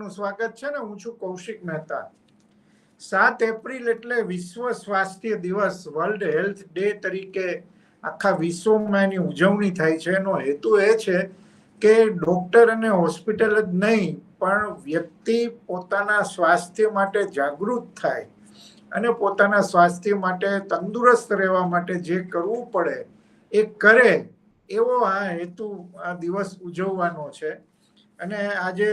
નું સ્વાગત છે ને, હું છું કૌશિક મહેતા. સાત એપ્રિલ એટલે વિશ્વ સ્વાસ્થ્ય દિવસ, વર્લ્ડ હેલ્થ ડે તરીકે આખા વિશ્વમાં એની ઉજવણી થાય છે. એનો હેતુ એ છે કે ડોક્ટર અને હોસ્પિટલ જ નહીં, પણ વ્યક્તિ પોતાના સ્વાસ્થ્ય માટે જાગૃત થાય અને પોતાના સ્વાસ્થ્ય માટે તંદુરસ્ત રહેવા માટે જે કરવું પડે એ કરે, એવો આ હેતુ આ દિવસ ઉજવવાનો છે. અને આજે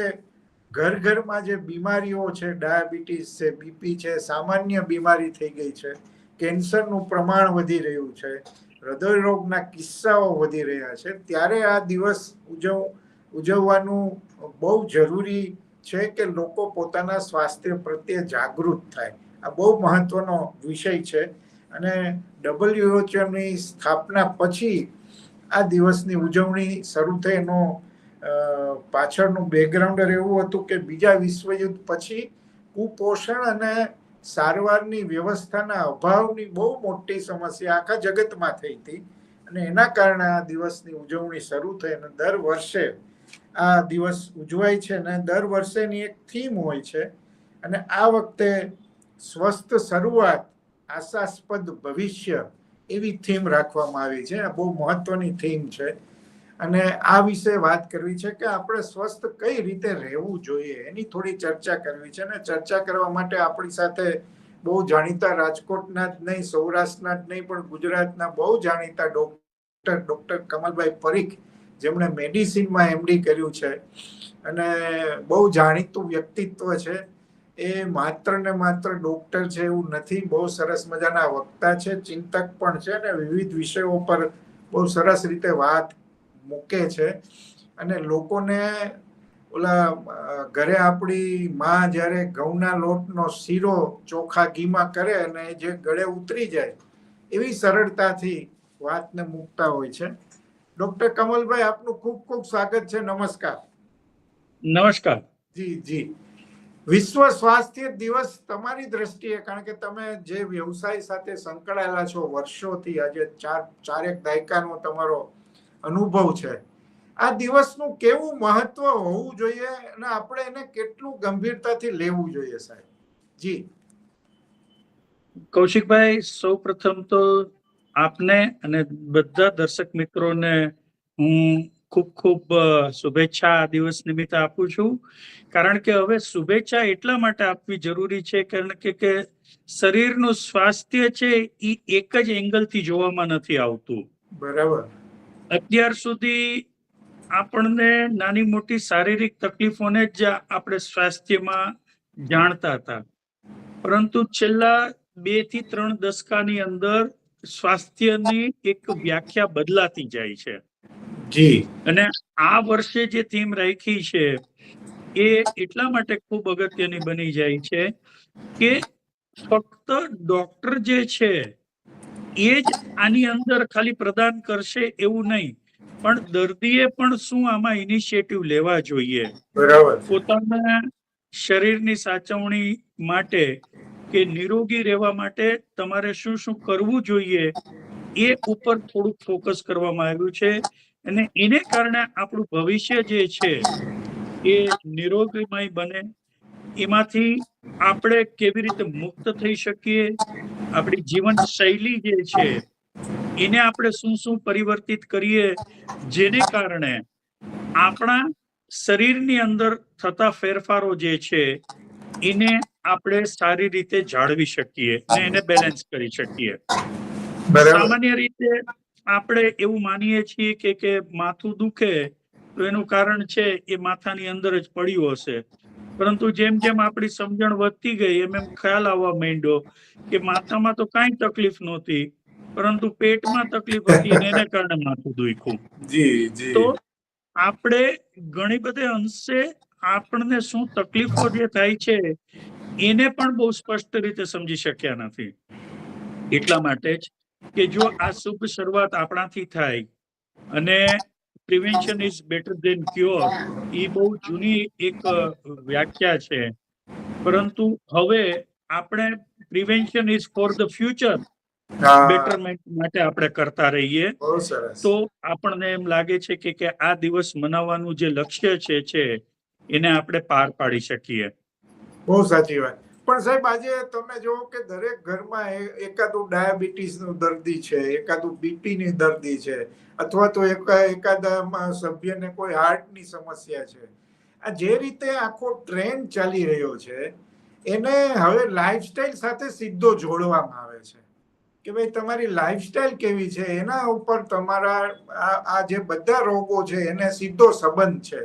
ઘર ઘરમાં જે બીમારીઓ છે, ડાયાબિટીસ છે, બીપી છે, સામાન્ય બીમારી થઈ ગઈ છે, કેન્સરનું પ્રમાણ વધી રહ્યું છે હૃદય રોગના કિસ્સાઓ વધી રહ્યા છે, ત્યારે આ દિવસ ઉજવ, ઉજવવાનું બહુ જરૂરી છે કે લોકો પોતાના સ્વાસ્થ્ય પ્રત્યે જાગૃત થાય. આ બહુ મહત્વનો વિષય છે અને ડબલ્યુએચઓની સ્થાપના પછી આ દિવસની ઉજવણી શરૂ થઈ એનો પાછળનું બેકગ્રાઉન્ડર એવું હતું કે બીજા વિશ્વયુદ્ધ પછી કુપોષણ અને સારવારની વ્યવસ્થાના અભાવની બહુ મોટી સમસ્યા આખા જગતમાં થઈ હતી. અને એના કારણે આ દિવસની ઉજવણી શરૂ થઈ અને દર વર્ષે આ દિવસ ઉજવાય છે અને દર વર્ષેની એક થીમ હોય છે. અને આ વખતે સ્વસ્થ શરૂઆત, આશાસ્પદ ભવિષ્ય એવી થીમ રાખવામાં આવી છે. આ બહુ મહત્વની થીમ છે. અને આ વિશે વાત કરવી છે કે આપણે સ્વસ્થ કઈ રીતે રહેવું જોઈએ, એની થોડી ચર્ચા કરવી છે અને ચર્ચા કરવા માટે આપણી સાથે બહુ જાણીતા રાજકોટના જ નહીં, સૌરાષ્ટ્રના જ નહીં, પણ ગુજરાતના બહુ જાણીતા ડોક્ટર ડોક્ટર કમલભાઈ પરીખ, જેમણે મેડિસિનમાં એમડી કર્યું છે. અને બહુ જાણીતું વ્યક્તિત્વ છે. એ માત્ર ને માત્ર ડોક્ટર છે એવું નથી, બહુ સરસ મજાના વક્તા છે, ચિંતક પણ છે અને વિવિધ વિષયો પર બહુ સરસ રીતે વાત મૂકે છે. અને લોકોને ઓલા ઘરે આપણી માં જ્યારે ઘઉંના લોટનો શીરો ચોખા ઘીમાં કરે અને જે ગળે ઉતરી જાય એવી સરળતાથી વાતને મૂકતા હોય છે. ડોક્ટર કમલભાઈ આપનું ખૂબ ખૂબ સ્વાગત છે. નમસ્કાર. નમસ્કાર. જી જી. વિશ્વ સ્વાસ્થ્ય દિવસ તમારી દ્રષ્ટિએ કારણ કે તમે જે વ્યવસાય સાથે સંકળાયેલા છો વર્ષોથી આજે ચાર ચારેક દાયકાનો તમારો અનુભવ છે. આ દિવસનું કેવું મહત્વ હોવું જોઈએ અને આપણે એને કેટલું ગંભીરતાથી લેવું જોઈએ સાહેબ? જી. કૌશિકભાઈ સૌ પ્રથમ તો આપને અને બધા દર્શક મિત્રોને હું ખૂબ ખૂબ શુભેચ્છા આ દિવસ નિમિત્તે આપું છું. કારણ કે હવે શુભેચ્છા એટલા માટે આપવી જરૂરી છે કારણ કે કે શરીરનું સ્વાસ્થ્ય છે એ એક જ એંગલથી જોવામાં નથી આવતું. બરાબર. અત્યાર સુધી આપણને નાની મોટી શારીરિક તકલીફોને જ આપણે સ્વાસ્થ્યમાં જાણતા હતા. પરંતુ છેલ્લા બેથી ત્રણ દશકાની અંદર સ્વાસ્થ્યની એક વ્યાખ્યા બદલાતી જાય છે. જી. અને આ વર્ષે જે થીમ રાખી છે એ એટલા માટે ખૂબ અગત્યની બની જાય છે કે ફક્ત ડોક્ટર જે છે એ જ આની અંદર ખાલી પ્રદાન કરશે એવું નહીં. પણ દર્દીએ પણ શું આમાં ઇનિશિયેટિવ લેવા જોઈએ? પોતાના શરીરની સાચવણી માટે કે નિરોગી રહેવા માટે તમારે શું શું કરવું જોઈએ એ ઉપર થોડુંક ફોકસ કરવામાં આવ્યું છે. અને એને કારણે આપણું ભવિષ્ય જે છે એ નિરોગીમય બને. એમાંથી આપણે કેવી રીતે મુક્ત થઈ શકીએ? આપણી જીવન શૈલી જે છે એને આપણે શું શું પરિવર્તિત કરીએ? જેને કારણે આપણા શરીરની અંદર થતા ફેરફારો જે છે એને આપણે સારી રીતે જાળવી શકીએ અને એને બેલેન્સ કરી શકીએ. સામાન્ય રીતે આપણે એવું માનીએ છીએ કે કે માથું દુખે તો એનું કારણ છે એ માથાની અંદર જ પડ્યું હશે. પરંતુ જેમ જેમ આપણી સમજણ વધતી ગઈ એમ એમ ખ્યાલ આવવા માંડ્યો કે માથામાં તો કાંઈ તકલીફ નહોતી પરંતુ પેટમાં તકલીફ હતી અને એને કારણે માથું દુખ્યું. જી જી. તો આપણે ઘણી બધે અંશે આપણને શું તકલીફો જે થાય છે એને પણ બહુ સ્પષ્ટ રીતે સમજી શક્યા નથી. એટલા માટે જ કે જો આ શુભ શરૂઆત આપણાથી થાય અને prevention is better than cure એ બહુ જૂની એક વ્યાખ્યા છે. પરંતુ હવે આપણે prevention is for the future betterment માટે આપણે કરતા રહીએ. તો આપણને એમ લાગે છે કે કે આ દિવસ મનાવવાનું જે લક્ષ્ય છે છે એને આપણે પાર પાડી શકીએ. બહુ સાચી વાત. પણ સાહેબ, આજે તમે જુઓ કે દરેક ઘરમાં એકાદું ડાયાબિટીસનું દર્દી છે, એકાદું બીપી ની દર્દી છે, અથવા તો એક એકાદા સભ્યને કોઈ હાર્ટની સમસ્યા છે. આ જે રીતે આખો ટ્રેન્ડ ચાલી રહ્યો છે, એને હવે લાઈફસ્ટાઈલ સાથે સીધો જોડવામાં આવે છે. કે ભાઈ, તમારી લાઈફસ્ટાઈલ કેવી છે? એના ઉપર તમારા આ જે બધા રોગો છે, એને સીધો સંબંધ છે.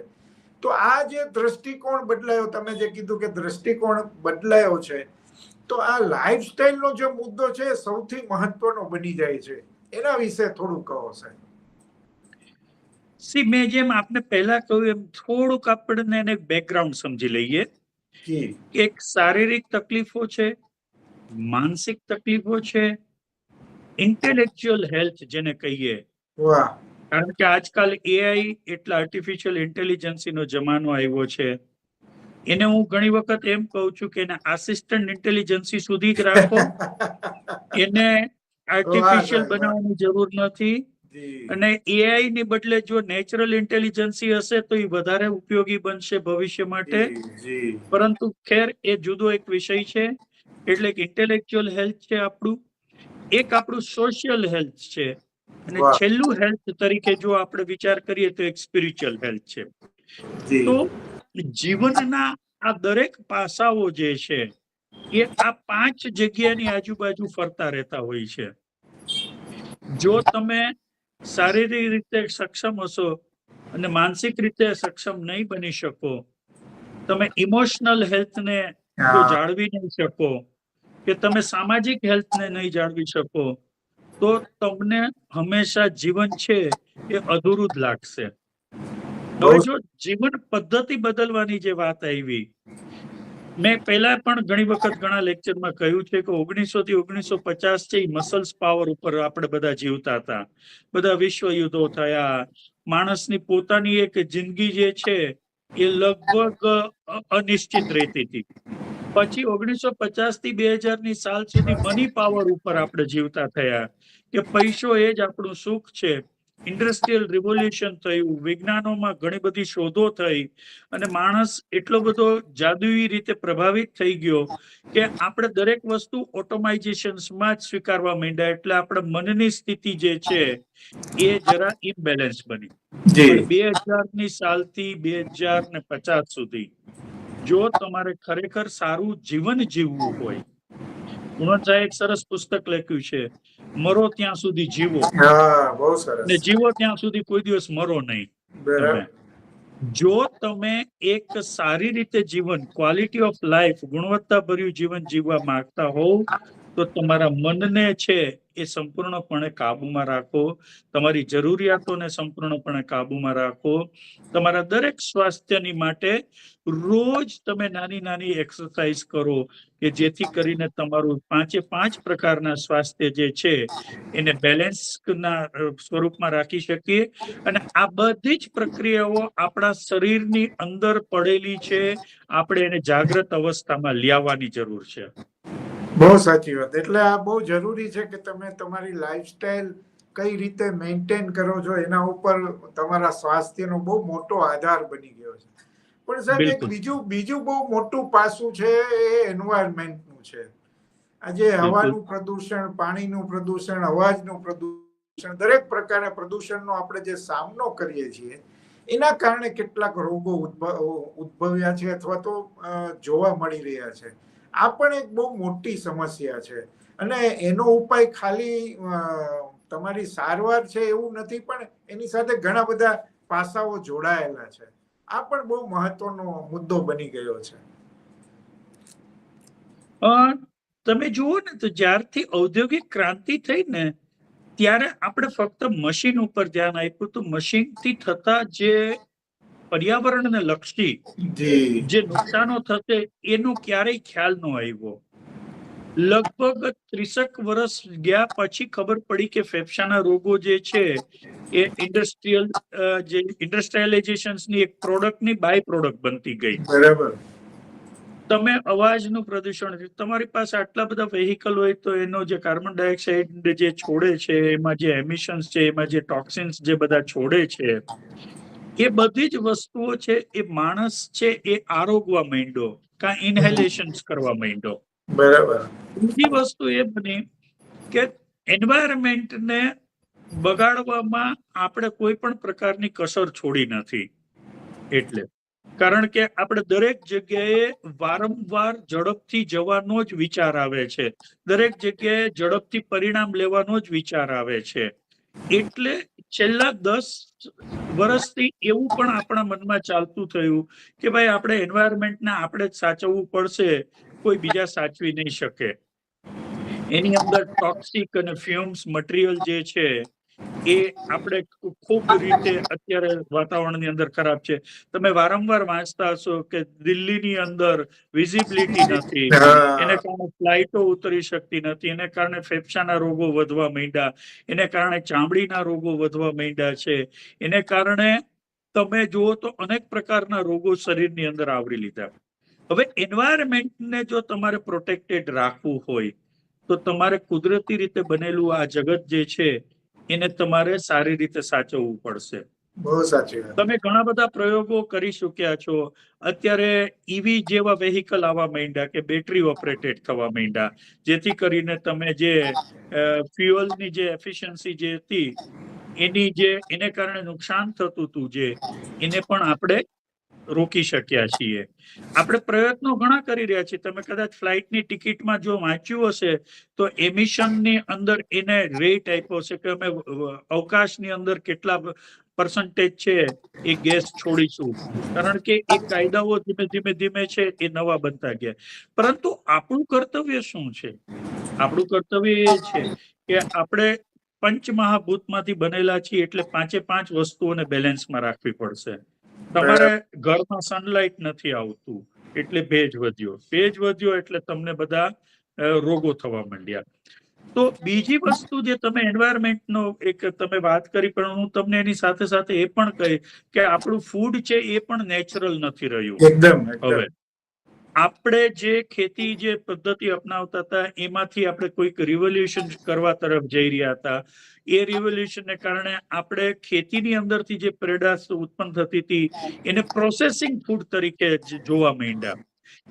તો આ જે દ્રષ્ટિકોણ બદલાયો તમે જે કીધું કે દ્રષ્ટિકોણ બદલાયો છે તો આ લાઈફસ્ટાઈલનો જે મુદ્દો છે સૌથી મહત્વનો બની જાય છે. એના વિશે થોડું કહો સાહેબ. સી મેં જેમ આપને પહેલા કહ્યું એમ થોડુંક આપણને એને બેકગ્રાઉન્ડ સમજી લઈએ. એક શારીરિક તકલીફો છે માનસિક તકલીફો છે ઇન્ટેલેક્ચ્યુઅલ હેલ્થ જેને કહીએ વાહ. કારણ કે આજકાલ એઆઈ એટલે આર્ટિફિશિયલ ઇન્ટેલિજન્સીનો જમાનો આવ્યો છે. એને હું ઘણી વખત એમ કહું છું કે એને આસિસ્ટન્ટ ઇન્ટેલિજન્સી સુધી જ રાખો. એને આર્ટિફિશિયલ બનાવવાની જરૂર નથી. અને એઆઈ ની બદલે જો નેચરલ ઇન્ટેલિજન્સી હશે તો એ વધારે ઉપયોગી બનશે ભવિષ્ય માટે. પરંતુ ખેર એ જુદો એક વિષય છે. એટલે કે ઇન્ટેલેક્ચ્યુઅલ હેલ્થ છે આપણું. એક આપણું સોશિયલ હેલ્થ છે. અને છેલ્લું હેલ્થ તરીકે જો આપણે વિચાર કરીએ તો એક સ્પિરિચ્યુઅલ હેલ્થ છે. તો જીવનના આ દરેક પાસાઓ જે છે એ આ પાંચ જગ્યાની આજુબાજુ ફરતા રહેતા હોય છે. જો તમે શારીરિક રીતે સક્ષમ હશો અને માનસિક રીતે સક્ષમ નહીં બની શકો તમે ઇમોશનલ હેલ્થને જાળવી નહીં શકો કે તમે સામાજિક હેલ્થને નહીં જાળવી શકો તો તમને હંમેશા જીવન છે એ અધૂરું જ લાગશે. જો જીવન પદ્ધતિ બદલવાની જે વાત આવી, મેં પહેલા પણ ઘણી વખત ઘણા લેક્ચરમાં કહ્યું છે કે ઓગણીસો થી ઓગણીસો પચાસ છે મસલ્સ પાવર ઉપર આપણે બધા જીવતા હતા. બધા વિશ્વ યુદ્ધો થયા. માણસની પોતાની એક જિંદગી જે છે એ લગભગ અનિશ્ચિત રહેતી હતી. પછી ઓગણીસો પચાસથી બે હજારની સાલ સુધી મની પાવર ઉપર આપણે જીવતા થયા કે પૈસો એ જ આપણું સુખ છે. ઇન્ડસ્ટ્રીયલ રિવોલ્યુશન થયું વિજ્ઞાનોમાં ઘણી બધી શોધો થઈ અને માણસ એટલો બધો જાદુઈ રીતે પ્રભાવિત થઈ ગયો કે આપણે દરેક વસ્તુ ઓટોમાઇઝેશનમાં જ સ્વીકારવા માંડ્યા એટલે આપણે મનની સ્થિતિ જે છે એ જરા ઇમ્બેલેન્સ બની. બે હજારની સાલથી બે હજાર ને પચાસ સુધી જો તમારે ખરેખર સારું જીવન જીવવું હોય ગુણવંત એક સરસ પુસ્તક લખ્યું છે મરો ત્યાં સુધી જીવો. ને જીવો ત્યાં સુધી કોઈ દિવસ મરો નહીં. જો તમે એક સારી રીતે જીવન ક્વોલિટી ઓફ લાઈફ ગુણવત્તાભર્યું જીવન જીવવા માંગતા હોવ તો તમારા મનને છે એ સંપૂર્ણપણે કાબુમાં રાખો. તમારી જરૂરિયાતોને સંપૂર્ણપણે કાબુમાં રાખો. તમારા દરેક સ્વાસ્થ્યની માટે રોજ તમે નાની નાની એક્સરસાઇઝ કરો કે જેથી કરીને તમારું પાંચે પાંચ પ્રકારના સ્વાસ્થ્ય જે છે, એને બેલેન્સના સ્વરૂપમાં રાખી શકીએ. અને આ બધી જ પ્રક્રિયાઓ આપણા શરીરની અંદર પડેલી છે. આપણે એને જાગ્રત અવસ્થામાં લાવવાની જરૂર છે. બહુ સાચી વાત. એટલે આ બહુ જરૂરી છે કે તમે તમારી લાઈફસ્ટાઈલ કઈ રીતે મેન્ટેન કરો છો એના ઉપર તમારા સ્વાસ્થ્યનો બહુ મોટો આધાર બની ગયો છે. પણ સાહેબ એક. બીજું બીજું બહુ મોટું પાસું છે એ એન્વાયરમેન્ટનું છે. આજે હવાનું પ્રદૂષણ પાણીનું પ્રદૂષણ અવાજનું પ્રદૂષણ દરેક પ્રકારના પ્રદૂષણનો આપણે જે સામનો કરીએ છીએ એના કારણે કેટલાક રોગો ઉદ્ભવ્યા છે અથવા તો જોવા મળી રહ્યા છે. આ પણ એક બહુ મોટી સમસ્યા છે. અને એનો ઉપાય ખાલી તમારી સારવાર છે એવું નથી, પણ એની સાથે ઘણા બધા પાસાઓ જોડાયેલા છે. આ પણ બહુ મહત્વનો મુદ્દો બની ગયો છે. તમે જુઓ ને તો જ્યારથી ઔદ્યોગિક ક્રાંતિ થઈ ને, ત્યારે આપણે ફક્ત મશીન ઉપર ધ્યાન આપ્યું તો મશીનથી થતા જે પર્યાવરણને લક્ષી જી. નુકસાનો થશે એનો ક્યારેય ખ્યાલ ન આવ્યો. લગભગ ત્રીસક વર્ષ ગયા પછી ખબર પડી કે ફેફસાના રોગો જે છે એ ઇન્ડસ્ટ્રીયલ જે ઇન્ડસ્ટ્રીયલાઇઝેશનની એક પ્રોડક્ટની બાય પ્રોડક્ટ બનતી ગઈ. બરાબર. તમે અવાજનું પ્રદૂષણ તમારી પાસે આટલા બધા વેહિકલ હોય તો એનો જે કાર્બન ડાયોક્સાઇડ જે છોડે છે એમાં જે એમિશન્સ છે એમાં જે ટોક્સિન્સ જે બધા છોડે છે એ બધી જ વસ્તુઓ છે એ માણસ છે એ આરોગવા માંડ્યો કા ઇન્હેલેશન કરવા માંડ્યો. બરાબર. બીજી વસ્તુ એ બની કે એન્વાયરમેન્ટને બગાડવામાં આપણે કોઈ પણ પ્રકારની કસર છોડી નથી. એટલે કારણ કે આપણે દરેક જગ્યાએ વારંવાર ઝડપથી જવાનો જ વિચાર આવે છે. દરેક જગ્યાએ ઝડપથી પરિણામ લેવાનો જ વિચાર આવે છે. એટલે છેલ્લા દસ વર્ષથી એવું પણ આપણા મનમાં ચાલતું થયું કે ભાઈ, આપણે એન્વાયરમેન્ટને આપણે જ સાચવવું પડશે, કોઈ બીજા સાચવી નહીં શકે. એની અંદર ટોક્સિક અને ફ્યુમ્સ મટીરિયલ જે છે એ આપણે ખૂબ રીતે અત્યારે વાતાવરણની અંદર ખરાબ છે. તમે વારંવાર વાંચતા હશો કે દિલ્હીની અંદર વિઝિબિલિટી નથી. એને કારણે ફ્લાઇટો ઉતરી શકતી નથી. એને કારણે ફેફસાના રોગો વધવા માંડ્યા. એને કારણે ચામડીના રોગો વધવા માંડ્યા છે. એને કારણે તમે જુઓ તો અનેક પ્રકારના રોગો શરીરની અંદર આવરી લીધા. હવે એન્વાયરમેન્ટને જો તમારે પ્રોટેક્ટેડ રાખવું હોય તો તમારે કુદરતી રીતે બનેલું આ જગત જે છે એને તમારે સારી રીતે સાચવવું પડશે. બહુ સાચી તમે ઘણા બધા પ્રયોગો કરી ચૂક્યા છો. અત્યારે ઈવી જેવા વેહિકલ આવવા માંડ્યા કે બેટરી ઓપરેટેડ થવા માંડ્યા. જેથી કરીને તમે જે ફ્યુઅલની જે એફિશિયન્સી જે હતી એની જે એને કારણે નુકસાન થતું હતું જે એને પણ આપણે રોકી શક્યા છીએ. આપણે પ્રયત્નો ઘણા કરી રહ્યા છીએ. તમે કદાચ ફ્લાઇટની ટિકિટમાં જો વાંચ્યું હશે, તો એમિશનની અંદર એને રેટ આપ્યો છે કે અમે અવકાશની અંદર કેટલા પર્સન્ટેજ છે એ ગેસ છોડીશું. કારણ કે એ કાયદાઓ ધીમે ધીમે ધીમે છે, એ નવા બનતા ગયા. પરંતુ આપણું કર્તવ્ય શું છે? આપણું કર્તવ્ય એ છે કે આપણે પંચમહાભૂતમાંથી બનેલા છીએ એટલે પાંચે પાંચ વસ્તુઓને બેલેન્સમાં રાખવી પડશે. તમારે ઘરમાં સનલાઇટ નથી આવતું એટલે ભેજ વધ્યો. ભેજ વધ્યો એટલે તમને બધા રોગો થવા માંડ્યા. તો બીજી વસ્તુ જે તમે એન્વાયરમેન્ટનો એક તમે વાત કરી પણ હું તમને એની સાથે સાથે એ પણ કહી કે આપણું ફૂડ છે એ પણ નેચરલ નથી રહ્યું. એકદમ. હવે આપણે જે ખેતી જે પદ્ધતિ અપનાવતા હતા એમાંથી આપણે કોઈક રિવોલ્યુશન કરવા તરફ જઈ રહ્યા હતા. એ રિવોલ્યુશનને કારણે આપણે ખેતીની અંદરથી જે પેદાશ ઉત્પન્ન થતી હતી એને પ્રોસેસિંગ ફૂડ તરીકે જોવા માંડ્યા.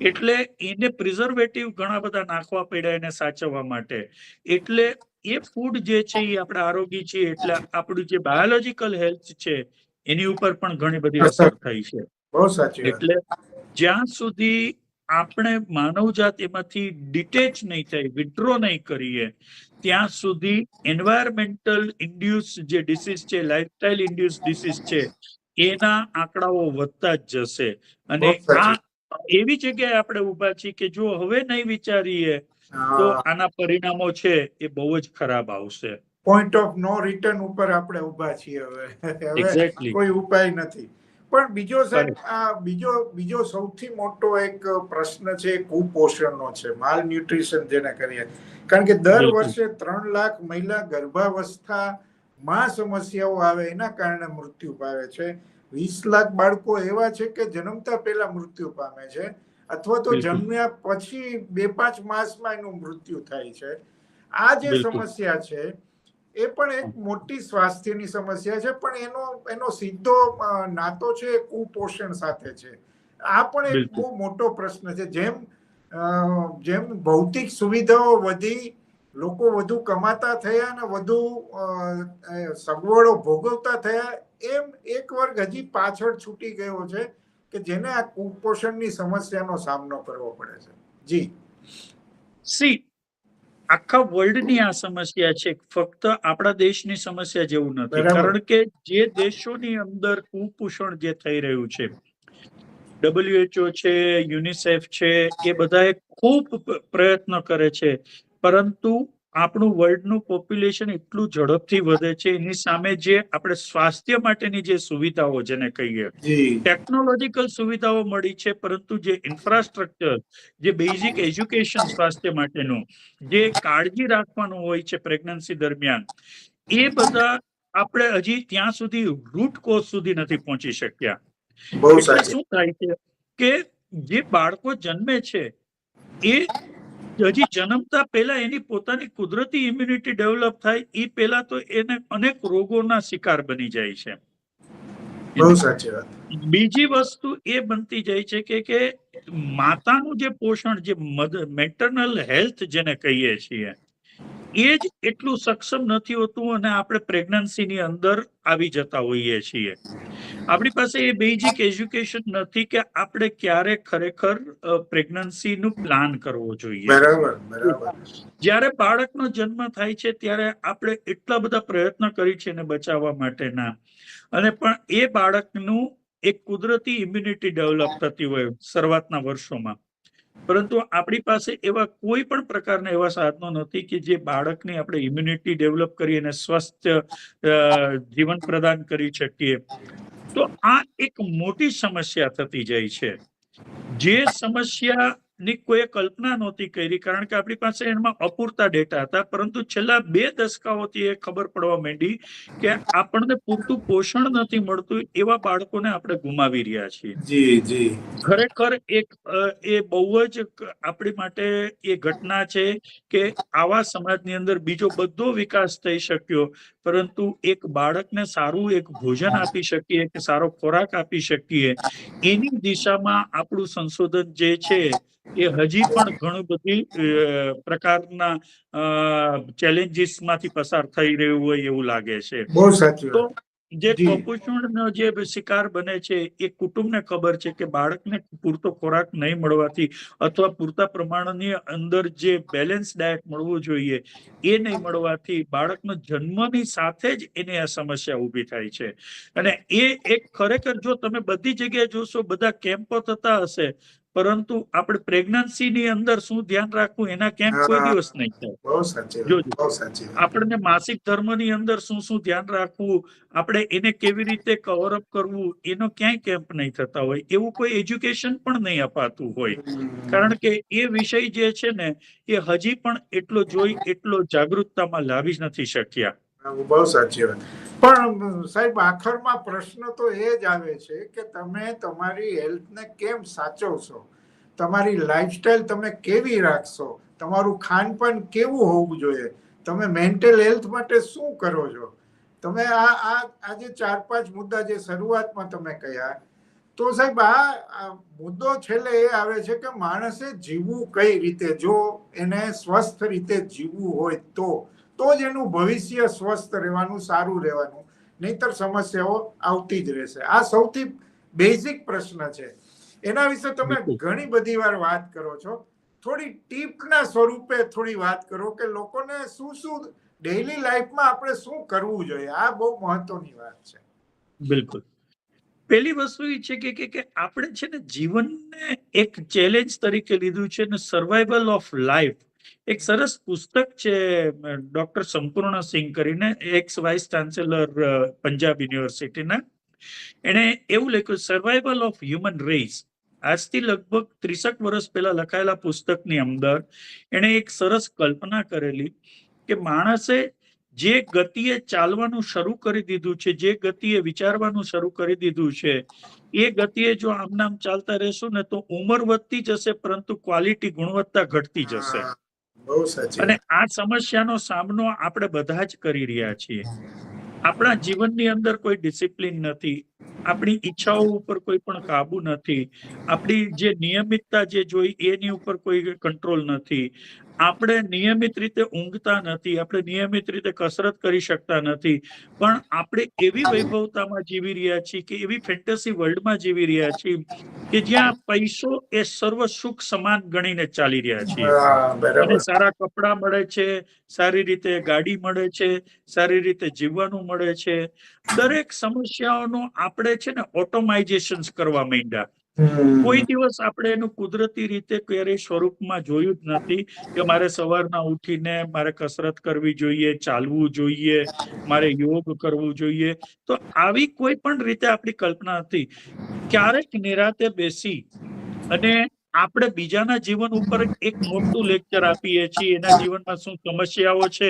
એટલે એને પ્રિઝર્વેટિવ ઘણા બધા નાખવા પડ્યા એને સાચવવા માટે. એટલે એ ફૂડ જે છે એ આપણે આરોગી છે એટલે આપણું જે બાયોલોજીકલ હેલ્થ છે એની ઉપર પણ ઘણી બધી અસર થઈ છે. બહુ સાચી એટલે જ્યાં સુધી આપણે માનવજાત એમાંથી ડિટેચ નહીં થાય વિડ્રો નહીં કરીએ ત્યાં સુધી એન્વાયરમેન્ટલ ઇન્ડ્યુસ જે ડિસીઝ છે લાઇફસ્ટાઇલ ઇન્ડ્યુસ ડિસીઝ છે એના આંકડાઓ વધતા જ જશે. અને આ એવી જગ્યાએ આપણે ઊભા છીએ કે જો હવે નહીં વિચારીએ તો આના પરિણામો છે એ બહુ જ ખરાબ આવશે. પોઈન્ટ ઓફ નો રિટર્ન ઉપર આપણે ઊભા છીએ હવે. હવે કોઈ ઉપાય નથી. પણ બીજો સાહેબ આ બીજો બીજો સૌથી મોટો એક પ્રશ્ન છે કુપોષણનો છે માલ ન્યુટ્રિશન જેને કરીએ કારણ કે દર વર્ષે ત્રણ લાખ મહિલા ગર્ભાવસ્થા માં સમસ્યાઓ આવે એના કારણે મૃત્યુ પામે છે. વીસ લાખ બાળકો એવા છે કે જન્મતા પહેલા મૃત્યુ પામે છે અથવા તો જન્મ્યા પછી બે પાંચ માસમાં એનું મૃત્યુ થાય છે. આ જે સમસ્યા છે એ પણ એક મોટી સ્વાસ્થ્યની સમસ્યા છે પણ એનો એનો સીધો નાતો છે કુપોષણ સાથે છે. આ પણ એક બહુ મોટો પ્રશ્ન છે. જેમ જેમ ભૌતિક સુવિધાઓ વધી લોકો વધુ કમાતા થયા અને વધુ સગવડો ભોગવતા થયા એમ એક વર્ગ હજી પાછળ છૂટી ગયો છે કે જેને આ કુપોષણની સમસ્યાનો સામનો કરવો પડે છે. જી. સી આખા વર્લ્ડની આ સમસ્યા છે ફક્ત આપણા દેશની સમસ્યા જેવું નથી. કારણ કે જે દેશોની અંદર કુપોષણ જે થઈ રહ્યું છે ડબલ્યુએચઓ છે યુનિસેફ છે એ બધાએ ખૂબ પ્રયત્ન કરે છે પરંતુ આપણું વર્લ્ડનું પોપ્યુલેશન એટલું ઝડપથી વધે છે એની સામે જે આપણે સ્વાસ્થ્ય માટેની જે સુવિધાઓ જેને કહીએ ટેકનોલોજીકલ સુવિધાઓ મળી છે પરંતુ જે ઇન્ફ્રાસ્ટ્રક્ચર જે બેઝિક એજ્યુકેશન સ્વાસ્થ્ય માટેનું જે કાળજી રાખવાનું હોય છે પ્રેગ્નન્સી દરમિયાન એ બધા આપણે હજી ત્યાં સુધી રૂટ કોઝ સુધી નથી પહોંચી શક્યા. એટલે શું થાય છે કે જે બાળકો જન્મે છે એ હજી જન્મતા પહેલા એની પોતાની કુદરતી ઇમ્યુનિટી ડેવલપ થાય એ પહેલા તો એને અનેક રોગોના શિકાર બની જાય છે. બહુ સાચી વાત. બીજી વસ્તુ એ બનતી જાય છે કે કે માતાનું જે પોષણ જે મેટર્નલ હેલ્થ જેને કહીએ છીએ એ જ એટલું સક્ષમ નથી હોતું અને આપણે પ્રેગ્નન્સીની અંદર આવી જતા હોઈએ છીએ. આપણી પાસે એ બેઝિક એજ્યુકેશન નથી કે આપણે ક્યારે ખરેખર પ્રેગ્નન્સી નું પ્લાન કરવો જોઈએ. બરાબર બરાબર. જ્યારે બાળકનો જન્મ થાય છે ત્યારે આપણે એટલા બધા પ્રયત્ન કરી છે એને બચાવવા માટેના. અને પણ એ બાળકનું એક કુદરતી ઇમ્યુનિટી ડેવલપ થતી હોય શરૂઆતના વર્ષોમાં. પરંતુ આપણી પાસે એવા કોઈ પણ પ્રકારના એવા સાધનો નથી કે જે બાળકની આપણે ઇમ્યુનિટી ડેવલપ કરી અને સ્વસ્થ જીવન પ્રદાન કરી શકીએ. તો આ એક મોટી સમસ્યા થતી જાય છે. જે સમસ્યાની કોઈ કલ્પના નહોતી કરી કારણ કે આપણી પાસે એમાં અપૂરતા ડેટા હતા. પરંતુ છેલ્લા બે દશકાઓથી એ ખબર પડવા માંડી કે આપણને પૂરતું પોષણ નથી મળતું એવા બાળકોને આપણે ગુમાવી રહ્યા છીએ. જી જી. ખરેખર એક એ બહુ જ આપણી માટે એ ઘટના છે કે આવા સમાજની અંદર બીજો બધો વિકાસ થઈ શક્યો પરંતુ એક બાળકને સારું એક ભોજન આપી શકીએ કે સારો ખોરાક આપી શકીએ એની દિશામાં આપણું સંશોધન જે છે એ હજી પણ ઘણું બધી પ્રકારના ચેલેન્જીસમાંથી પસાર થઈ રહ્યું હોય એવું લાગે છે. તો જે કુપોષણનો જે શિકાર બને છે એ કુટુંબને ખબર છે કે બાળકને પૂરતો ખોરાક નહીં મળવાથી અથવા પૂરતા પ્રમાણની અંદર જે બેલેન્સ ડાયટ મળવું જોઈએ એ નહીં મળવાથી બાળકનો જન્મની સાથે જ એને આ સમસ્યા ઊભી થાય છે. અને એ એક ખરેખર જો તમે બધી જગ્યાએ જોશો બધા કેમ્પો થતા હશે પરંતુ આપણે પ્રેગ્નન્સીની અંદર શું ધ્યાન રાખવું એના કેમ્પ કોઈ દિવસ નહીં થાય. જોજો. આપણને માસિક ધર્મની અંદર શું શું ધ્યાન રાખવું આપણે એને કેવી રીતે કવર અપ કરવું એનો ક્યાંય કેમ્પ નહીં થતા હોય. એવું કોઈ એજ્યુકેશન પણ નહીં અપાતું હોય. કારણ કે એ વિષય જે છે ને એ હજી પણ એટલો જોઈ એટલો જાગૃતતામાં લાવી જ નથી શક્યા. બહુ સાચી વાત. પણ સાહેબ, આખરમાં પ્રશ્ન તો એ જ આવે છે કે તમે તમારી હેલ્થને કેમ સાચવશો? તમારી લાઈફસ્ટાઈલ તમે કેવી રાખશો? તમારું ખાનપાન કેવું હોવું જોઈએ? તમે મેન્ટલ હેલ્થ માટે શું કરો છો? તમે આ આ આજે ચાર, પાંચ મુદ્દા જે શરૂઆતમાં તમે કહ્યા, તો સાહેબ આ મુદ્દો છેલ્લે એ આવે છે કે માણસે જીવવું કઈ રીતે? જો એને સ્વસ્થ રીતે જીવવું હોય તો. તો જ એનું ભવિષ્ય સ્વસ્થ રહેવાનું સારું રહેવાનું. નહીતર સમસ્યાઓ આવતી જ રહેશે. આ સૌથી બેઝિક પ્રશ્ન છે. એના વિશે તમે ઘણી બધી વાર વાત કરો છો. થોડી ટીપના સ્વરૂપે થોડી વાત કરો કે લોકોને શું શું ડેઈલી લાઈફમાં આપણે શું કરવું જોઈએ? આ બહુ મહત્વની વાત છે. બિલકુલ. પહેલી વસ્તુ એ છે કે કે આપણે છે ને જીવનને એક ચેલેન્જ તરીકે લીધું છે ને સર્વાઈવલ ઓફ લાઈફ એક સરસ પુસ્તક છે ડોક્ટર સંપૂર્ણ સિંહ કરીને એક્સ વાઇસ ચાન્સેલર પંજાબ યુનિવર્સિટીના. એણે એવું લખ્યું સર્વાઈવલ ઓફ હ્યુમન રેસ આજથી લગભગ ત્રીસક વર્ષ પહેલા લખાયેલા પુસ્તકની અંદર એણે એક સરસ કલ્પના કરેલી કે માણસે જે ગતિએ ચાલવાનું શરૂ કરી દીધું છે, જે ગતિએ વિચારવાનું શરૂ કરી દીધું છે, એ ગતિએ જો આમ નામ ચાલતા રહેશું ને તો ઉંમર વધતી જશે, પરંતુ ક્વોલિટી ગુણવત્તા ઘટતી જશે. બહુ સાચી અને આ સમસ્યાનો સામનો આપણે બધા જ કરી રહ્યા છીએ. આપણા જીવનની અંદર કોઈ ડિસિપ્લિન નથી. આપણી ઈચ્છાઓ ઉપર કોઈ પણ કાબુ નથી. આપણી જે નિયમિતતા જે જોઈ એની ઉપર કોઈ કંટ્રોલ નથી. આપણે નિયમિત રીતે ઊંઘતા નથી આપણે નિયમિત રીતે કસરત કરી શકતા નથી પણ આપણે એવી વૈભવતામાં જીવી રહ્યા છીએ કે એવી ફેન્ટસી વર્લ્ડમાં જીવી રહ્યા છીએ કે જ્યાં પૈસો એ સર્વ સુખ સમાન ગણીને ચાલી રહ્યા છીએ. અને સારા કપડા મળે છે સારી રીતે ગાડી મળે છે સારી રીતે જીવવાનું મળે છે. દરેક સમસ્યાઓનો આપણે છે ને ઓટોમાઇઝેશન કરવા માંડ્યા. કોઈ દિવસ આપણે એનું કુદરતી રીતે ક્યારેય સ્વરૂપમાં જોયું જ નથી કે મારે સવારના ઉઠીને મારે કસરત કરવી જોઈએ, ચાલવું જોઈએ, મારે યોગ કરવું જોઈએ. તો આવી કોઈ પણ રીતે આપણી કલ્પના હતી. ક્યારેક નિરાતે બેસી અને આપણે બીજાના જીવન ઉપર એક મોટું લેક્ચર આપીએ છીએ. એના જીવનમાં શું સમસ્યાઓ છે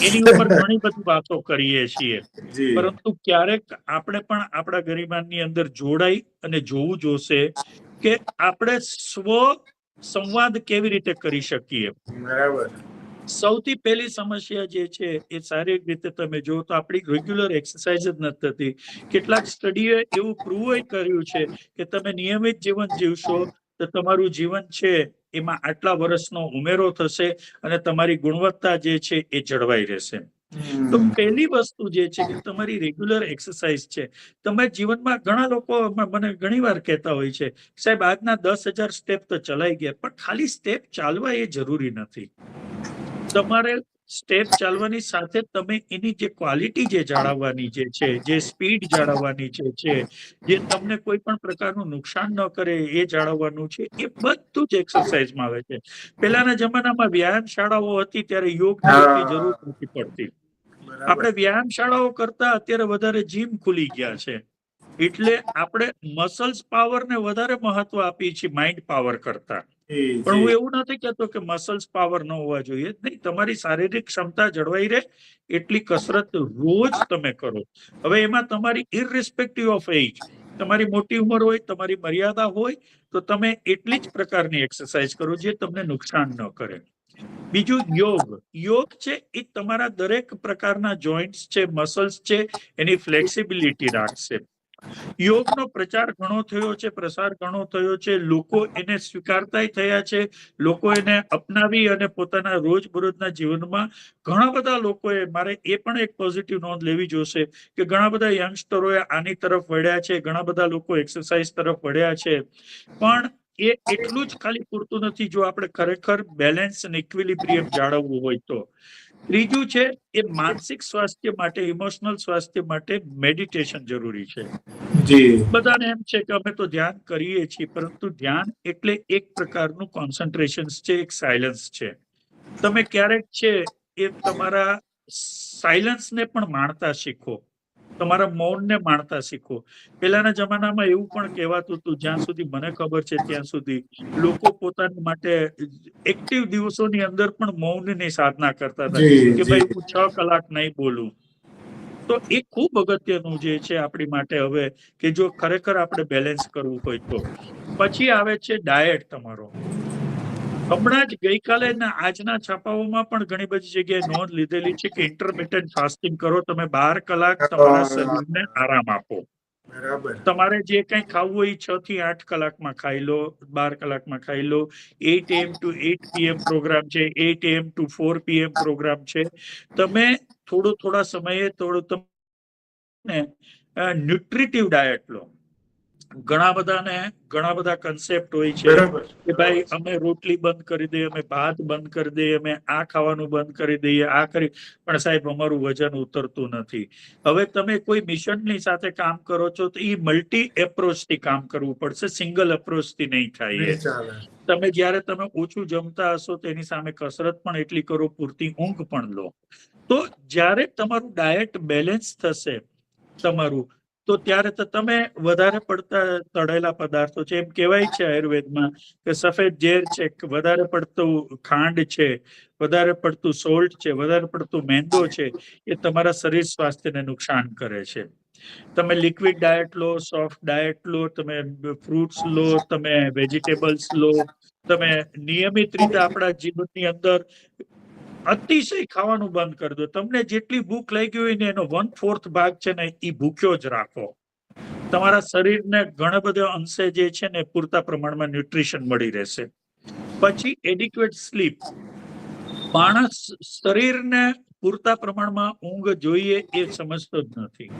એની ઉપર ઘણી બધી વાતો કરીએ છીએ. પરંતુ ક્યારેક આપણે પણ આપણા ગરિમાનની અંદર જોડાઈ અને જોવું જોશે કે આપણે સ્વ સંવાદ કેવી રીતે કરી શકીએ. બરાબર. સૌથી પહેલી સમસ્યા જે છે એ શારીરિક રીતે તમે જો તો આપણી રેગ્યુલર એક્સરસાઇઝ જ નથી થતી. કેટલાક સ્ટડીએ એવું પ્રૂવ કર્યું છે કે તમે નિયમિત જીવન જીવશો તો તમારું જીવન છે એમાં આટલા વર્ષનો ઉમેરો થશે અને તમારી ગુણવત્તા જે છે એ જળવાઈ રહેશે. તો પહેલી વસ્તુ જે છે કે તમારી રેગ્યુલર એક્સરસાઇઝ છે. તમે જીવનમાં ઘણા લોકો મને ઘણી વાર કહેતા હોય છે સાહેબ આજના દસ હજાર સ્ટેપ તો ચલાઈ ગયા પણ ખાલી સ્ટેપ ચાલવા એ જરૂરી નથી. તમારે સ્ટેપ ચાલવાની સાથે તમે એની જે ક્વોલિટી જે જાળવવાની જે છે જે સ્પીડ જાળવવાની જે છે જે તમને કોઈ પણ પ્રકારનું નુકસાન ન કરે એ જાળવવાનું છે એ બધું જ એક્સરસાઇઝમાં આવે છે. પહેલાના જમાનામાં વ્યાયામ શાળાઓ હતી ત્યારે યોગની જરૂર નથી પડતી. આપણે વ્યાયામ શાળાઓ કરતા અત્યારે વધારે જીમ ખુલી ગયા છે. એટલે આપણે મસલ્સ પાવરને વધારે મહત્વ આપીએ છીએ માઇન્ડ પાવર કરતા. પણ હું એવું નથી કહેતો કે મસલ્સ પાવર ન હોવા જોઈએ. નહીં, તમારી શારીરિક ક્ષમતા જળવાઈ રહે, એટલી કસરત રોજ તમે કરો. હવે એમાં તમારી ઇરરિસ્પેક્ટિવ ઓફ એજ તમારી મોટી ઉંમર હોય, તમારી મર્યાદા હોય, તો તમે એટલી જ પ્રકારની એક્સરસાઇઝ કરો જે તમને નુકસાન ન કરે. બીજું યોગ. યોગ છે, એ તમારા દરેક પ્રકારના જોઈન્ટ્સ છે મસલ્સ છે, એની ફ્લેક્સિબિલિટી રાખશે. યોગનો પ્રચાર ઘણો થયો છે, પ્રસાર ઘણો થયો છે. લોકો એને સ્વીકારતા થયા છે. લોકો એને અપનાવી અને પોતાના રોજબરોજના જીવનમાં ઘણા બધા લોકોએ, મારે એ પણ એક પોઝિટિવ નોંધ લેવી જોશે કે ઘણા બધા યંગસ્ટરોએ આની તરફ વળ્યા છે, ઘણા બધા લોકો એક્સરસાઇઝ તરફ વળ્યા છે. પણ એ એટલું જ ખાલી પૂરતું નથી, જો આપણે ખરેખર બેલેન્સ અને ઇક્વિલિબ્રિયમ જાળવવું હોય તો. ત્રીજું છે એ માનસિક સ્વાસ્થ્ય માટે ઇમોશનલ સ્વાસ્થ્ય માટે મેડિટેશન જરૂરી છે. જી. બધાને એમ છે કે અમે તો ધ્યાન કરીએ છીએ પરંતુ ધ્યાન એટલે એક પ્રકારનું કોન્સન્ટ્રેશન છે એક સાયલન્સ છે. તમે ક્યારેક છે એ તમારા સાયલન્સને પણ માણતા શીખો. તમારા મૌનને માણતા શીખો. પહેલાના જમાનામાં એવું પણ કહેવાતું હતું જ્યાં સુધી મને ખબર છે ત્યાં સુધી લોકો પોતાની માટે એક્ટિવ દિવસોની અંદર પણ મૌનની સાધના કરતા હતા કે ભાઈ હું છ કલાક નહીં બોલું. તો એ ખૂબ અગત્યનું જે છે આપણી માટે હવે કે જો ખરેખર આપણે બેલેન્સ કરવું હોય તો. પછી આવે છે ડાયટ તમારો. હમણાં જ ગઈકાલે આજના છાપાઓમાં પણ ઘણી બધી જગ્યાએ નોંધ લીધેલી છે કે ઇન્ટરમિટન્ટ ફાસ્ટિંગ કરો તમે બાર કલાક તમારા શરીરને આરામ આપો. તમારે જે કઈ ખાવું હોય છ થી આઠ કલાકમાં ખાઈ લો બાર કલાકમાં ખાઈ લો. Eight AM to eight PM program છે eight AM to four PM program છે. તમે થોડો થોડા સમયે થોડું તમે ન્યુટ્રિટિવ ડાયટ લો. ઘણા બધાને ઘણા બધા કન્સેપ્ટ હોય છે કે ભાઈ અમે રોટલી બંધ કરી દઈએ અમે ભાત બંધ કરી દઈએ અમે આ ખાવાનું બંધ કરી દઈએ આ કરી. પણ સાહેબ અમારું વજન ઉતરતું નથી. હવે તમે કોઈ મિશનની સાથે કામ કરો છો તો એ મલ્ટી એપ્રોચથી કામ કરવું પડશે સિંગલ એપ્રોચથી નહીં થાય તમે જ્યારે તમે ઓછું જમતા હશો તેની સામે કસરત પણ એટલી કરો પૂરતી ઊંઘ પણ લો. તો જ્યારે તમારું ડાયટ બેલેન્સ થશે તમારું તો ત્યારે તો તમે વધારે પડતા તળેલા પદાર્થો છે, એમ કહેવાય છે આયુર્વેદમાં કે સફેદ ઝેર છે વધારે પડતું ખાંડ છે, વધારે પડતું સોલ્ટ છે, વધારે પડતું મેંદો છે, એ તમારા શરીર સ્વાસ્થ્યને નુકસાન કરે છે. તમે લિક્વિડ ડાયટ લો, સોફ્ટ ડાયટ લો, તમે ફ્રૂટ્સ લો, તમે વેજીટેબલ્સ લો, તમે નિયમિત રીતે આપણા જીવનની અંદર અતિશય ખાવાનું બંધ કરી દો. તમને જેટલી ભૂખ લાગી હોય ને એનો વન ફોર્થ ભાગ છે ને એ ભૂખ્યો જ રાખો. તમારા શરીરને ઘણા બધા અંશે જે છે ને પૂરતા પ્રમાણમાં ન્યુટ્રિશન મળી રહેશે. પછી એડિક્વેટ સ્લીપ માણસ શરીરને પૂરતા પ્રમાણમાં ઊંઘ જોઈએ એ સમજતો જ નથી.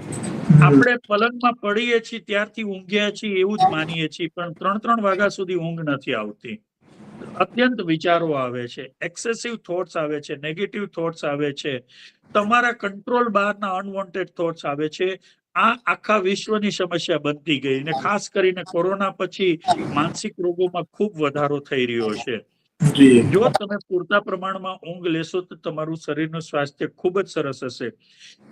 આપણે પલંગમાં પડીએ છીએ, ત્યારથી ઊંઘ્યા છીએ એવું જ માનીએ છીએ, પણ ત્રણ ત્રણ વાગ્યા સુધી ઊંઘ નથી આવતી. અત્યંત વિચારો આવે છે એક્સેસિવ થોટ્સ આવે છે નેગેટિવ થોટ્સ આવે છે તમારા કંટ્રોલ બહારના અનવોન્ટેડ થોટ્સ આવે છે આ આખા વિશ્વની સમસ્યા બનતી ગઈ અને ખાસ કરીને કોરોના પછી માનસિક રોગોમાં ખૂબ વધારો થઈ રહ્યો છે. જો. તમે પૂરતા પ્રમાણમાં ઊંઘ લેશો તો તમારું શરીરનું સ્વાસ્થ્ય ખૂબ જ સરસ હશે.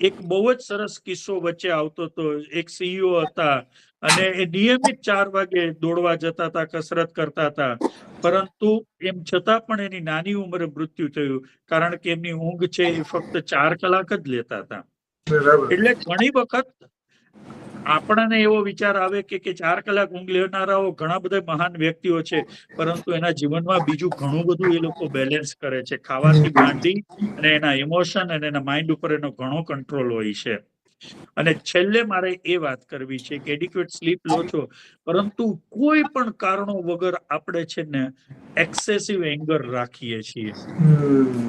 એક બહુ જ સરસ કિસ્સો વચ્ચે આવતો હતો એક સીઈઓ હતા અને એ નિયમિત ચાર વાગે દોડવા જતા હતા કસરત કરતા હતા. પરંતુ એમ છતાં પણ એની નાની ઉંમરે મૃત્યુ થયું કારણ કે એમની ઊંઘ છે એ ફક્ત ચાર કલાક જ લેતા હતા. એટલે ઘણી વખત આપણને એવો વિચાર આવે કે કે ચાર કલાક ઊંઘ લેનારાઓ ઘણા બધા મહાન વ્યક્તિઓ છે પરંતુ એના જીવનમાં બીજું ઘણું બધું એ લોકો બેલેન્સ કરે છે. ખાવાથી માંડી અને એના ઇમોશન અને એના માઇન્ડ ઉપર એનો ઘણો કંટ્રોલ હોય છે. અને છેલ્લે મારે એ વાત કરવી છે કે એડિક્યુએટ સ્લીપ લો છો. પરંતુ કોઈ પણ કારણો વગર આપણે છે ને એક્સેસિવ એંગર રાખીએ છીએ.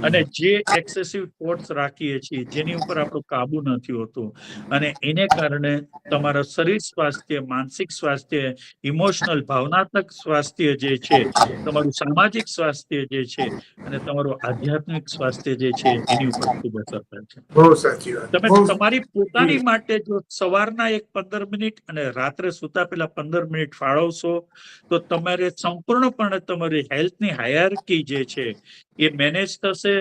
અને જે એક્સેસિવ થોટ્સ રાખીએ છીએ જેની ઉપર આપણો કાબુ નથી હોતો. અને એને કારણે તમારા શરીર સ્વાસ્થ્ય માનસિક સ્વાસ્થ્ય ઇમોશનલ ભાવનાત્મક સ્વાસ્થ્ય જે છે તમારું સામાજિક સ્વાસ્થ્ય જે છે અને તમારું આધ્યાત્મિક સ્વાસ્થ્ય જે છે એની ઉપર ખૂબ અસર થાય છે. તમે તમારી પોતાની માટે જો સવારના એક પંદર મિનિટ અને રાત્રે સુતા પહેલા પંદર મિનિટ ફાળવશો, તો તમારે સંપૂર્ણપણે તમારી હેલ્થની હાયરકી જે છે એ મેનેજ થશે,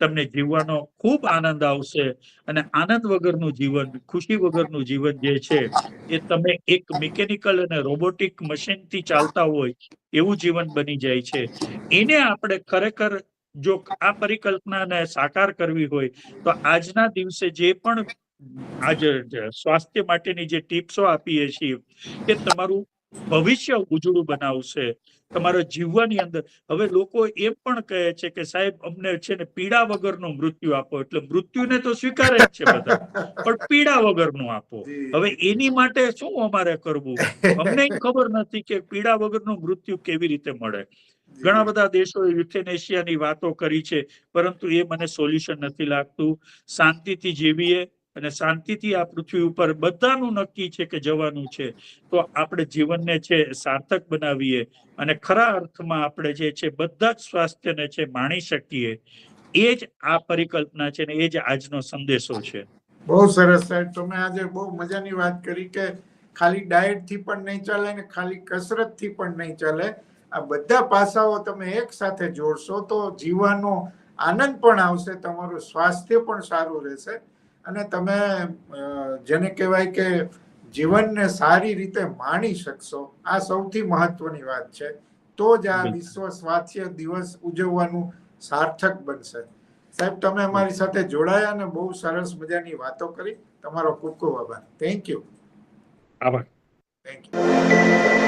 તમને જીવવાનો ખૂબ આનંદ આવશે અને આનંદ વગરનું જીવન, ખુશી વગરનું જીવન જે છે એ તમે એક મિકેનિકલ અને રોબોટિક મશીનથી ચાલતા હોય એવું જીવન બની જાય છે. એને આપણે ખરેખર જો આ પરિકલ્પનાને સાકાર કરવી હોય, તો આજના દિવસે જે પણ આજે સ્વાસ્થ્ય માટેની જે ટિપ્સો આપીએ છીએ એ તમારું ભવિષ્ય ઉજળું બનાવશે. તમારા જીવવાની અંદર હવે લોકો એમ પણ કહે છે કે સાહેબ અમને છે ને પીડા વગરનું મૃત્યુ આપો. એટલે મૃત્યુને તો સ્વીકારે જ છે બધા. પણ પીડા વગરનું આપો. હવે એની માટે શું અમારે કરવું? અમને ખબર નથી કે પીડા વગરનું મૃત્યુ કેવી રીતે મળે. ઘણા બધા દેશોએ યુથેનેશિયાની વાતો કરી છે પરંતુ એ મને સોલ્યુશન નથી લાગતું. શાંતિથી જીવીએ. અને શાંતિથી આ પૃથ્વી ઉપર બધાનું નક્કી છે કે જવાનું છે. તો આપણે જીવનને છે સાર્થક બનાવીએ અને ખરા અર્થમાં આપણે જે છે બધા જ સ્વાસ્થ્યને છે માણી શકીએ. એ જ આ પરિકલ્પના છે ને એ જ આજનો સંદેશો છે. બહુ સરસ સાહેબ, તમે આજે બહુ મજાની વાત કરી કે ખાલી ડાયટથી પણ નહીં ચાલે ને ખાલી કસરતથી પણ નહીં ચાલે. આ બધા પાસાઓ તમે એક સાથે જોડશો તો જીવવાનો આનંદ પણ આવશે, તમારું સ્વાસ્થ્ય પણ સારું રહેશે. અને તમે જેને કહેવાય કે જીવનને સારી રીતે માણી શકશો આ સૌથી મહત્વની વાત છે. તો જ આ વિશ્વ સ્વાસ્થ્ય દિવસ ઉજવવાનું સાર્થક બનશે. સાહેબ તમે અમારી સાથે જોડાયા અને બહુ સરસ મજાની વાતો કરી. તમારો ખૂબ ખૂબ આભાર. થેન્ક યુ આભાર. Thank you